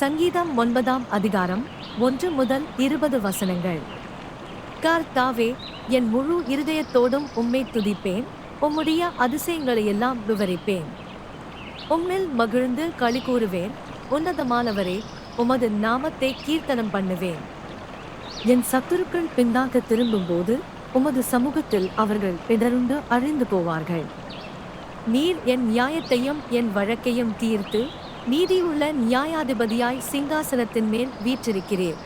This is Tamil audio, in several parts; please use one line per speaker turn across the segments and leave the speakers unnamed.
சங்கீதம் ஒன்பதாம் அதிகாரம் ஒன்று முதல் இருபது வசனங்கள். கர்த்தாவே என் முழு இருதயத்தோடும் உம்மை துதிப்பேன். உம்முடைய அதிசயங்களையெல்லாம் விவரிப்பேன். உம்மில் மகிழ்ந்து களி கூறுவேன். உன்னதமானவரே உமது நாமத்தை கீர்த்தனம் பண்ணுவேன். என் சத்துருக்கள் பின்னாக திரும்பும்போது உமது சமூகத்தில் அவர்கள் பிடருண்டு அழிந்து போவார்கள். நீர் என் நியாயத்தையும் என் வழக்கையும் தீர்த்து நீதியுள்ள நியாயாதிபதியாய் சிங்காசனத்தின் மேல் வீற்றிருக்கிறீர்.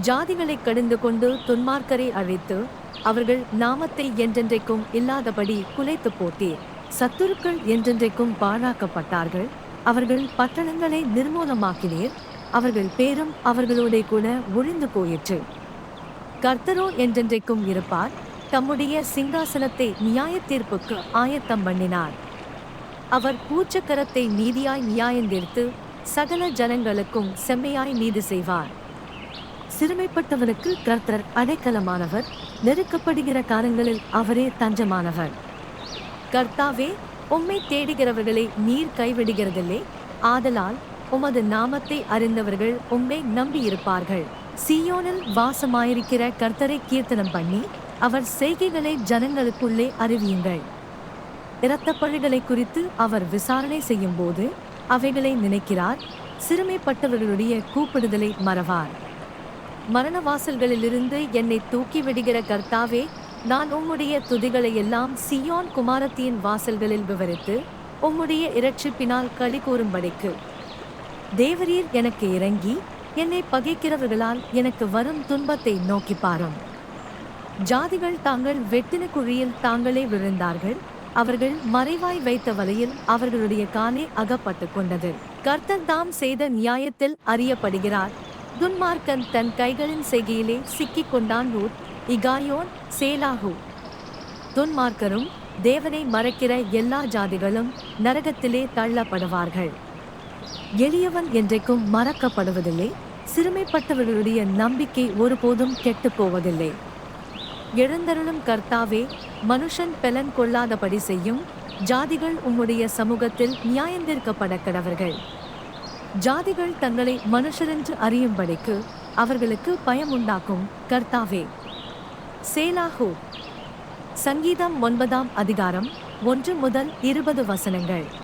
ஜாதிகளை கடந்து கொண்டு துன்மார்க்கரை அழைத்து அவர்கள் நாமத்தை என்றென்றைக்கும் இல்லாதபடி குலைத்து போட்டீர். சத்துருக்கள் என்றென்றைக்கும் பாழாக்கப்பட்டார்கள். அவர்கள் பட்டணங்களை நிர்மூலமாக்கினீர். அவர்கள் பேரும் அவர்களோட கூட ஒழிந்து போயிற்று. கர்த்தரோ என்றென்றைக்கும் இருப்பார். தம்முடைய சிங்காசனத்தை நியாய தீர்ப்புக்கு ஆயத்தம் பண்ணினார். அவர் பூச்சக்கரத்தை நீதியாய் நியாயந்தீர்த்து சகல ஜனங்களுக்கும் செம்மையாய் நீதி செய்வார். சிறுமைப்பட்டவனுக்கு கர்த்தர் அடைக்கலமானவர் நெருக்கப்படுகிற காலங்களில் அவரே தஞ்சமானவர். கர்த்தாவே உம்மை தேடுகிறவர்களை நீர் கைவிடுகிறதில்லை ஆதலால் உமது நாமத்தை அறிந்தவர்கள் உம்மை நம்பியிருப்பார்கள். சீயோனில் வாசமாயிருக்கிற கர்த்தரை கீர்த்தனம் பண்ணி அவர் செய்கைகளை ஜனங்களுக்குள்ளே அறிவியுங்கள். இரத்தப்பழிகளை குறித்து அவர் விசாரணை செய்யும்போது அவைகளை நினைக்கிறார் சிறுமைப்பட்டவர்களுடைய கூப்பிடுதலை மறவார். மரண வாசல்களிலிருந்து என்னை தூக்கி விடுகிற கர்த்தாவே நான் உம்முடைய துதிகளை எல்லாம் சியோன் குமாரத்தியின் வாசல்களில் விவரித்து உம்முடைய இரட்சிப்பினால் களி கூறும்படிக்கு. தேவரீர் எனக்கு இறங்கி என்னை பகைக்கிறவர்களால் எனக்கு வரும் துன்பத்தை நோக்கி பாரும். ஜாதிகள் தாங்கள் வெட்டின குழியில் தாங்களே விழுந்தார்கள் அவர்கள் மறைவாய் வைத்த வலையில் அவர்களுடைய காலே அகப்பட்டு கொண்டது. கர்த்தர் தாம் செய்த நியாயத்தில் அறியப்படுகிறார். துன்மார்க்கன் தன் கைகளின் செய்கையிலே சிக்கிக் கொண்டான் ரூத். இகாயோன் சேலாஹு துன்மார்க்கரும் தேவனை மறக்கிற எல்லா ஜாதிகளும் நரகத்திலே தள்ளப்படுவார்கள். எளியவன் என்றைக்கும் மறக்கப்படுவதில்லை. சிறுமைப்பட்டவர்களுடைய நம்பிக்கை ஒருபோதும் கெட்டுப் போவதில்லை. எழுந்தருளும் கர்த்தாவே மனுஷன் பெலன் கொள்ளாதபடி செய்யும் ஜாதிகள் உம்முடைய சமூகத்தில் நியாயந்திருக்கப்பட கடவர்கள். ஜாதிகள் தங்களை மனுஷரென்று அறியும்படிக்கு அவர்களுக்கு பயம் உண்டாக்கும் கர்த்தாவே. சேலாஹோ சங்கீதம் ஒன்பதாம் அதிகாரம் ஒன்று முதல் இருபது வசனங்கள்.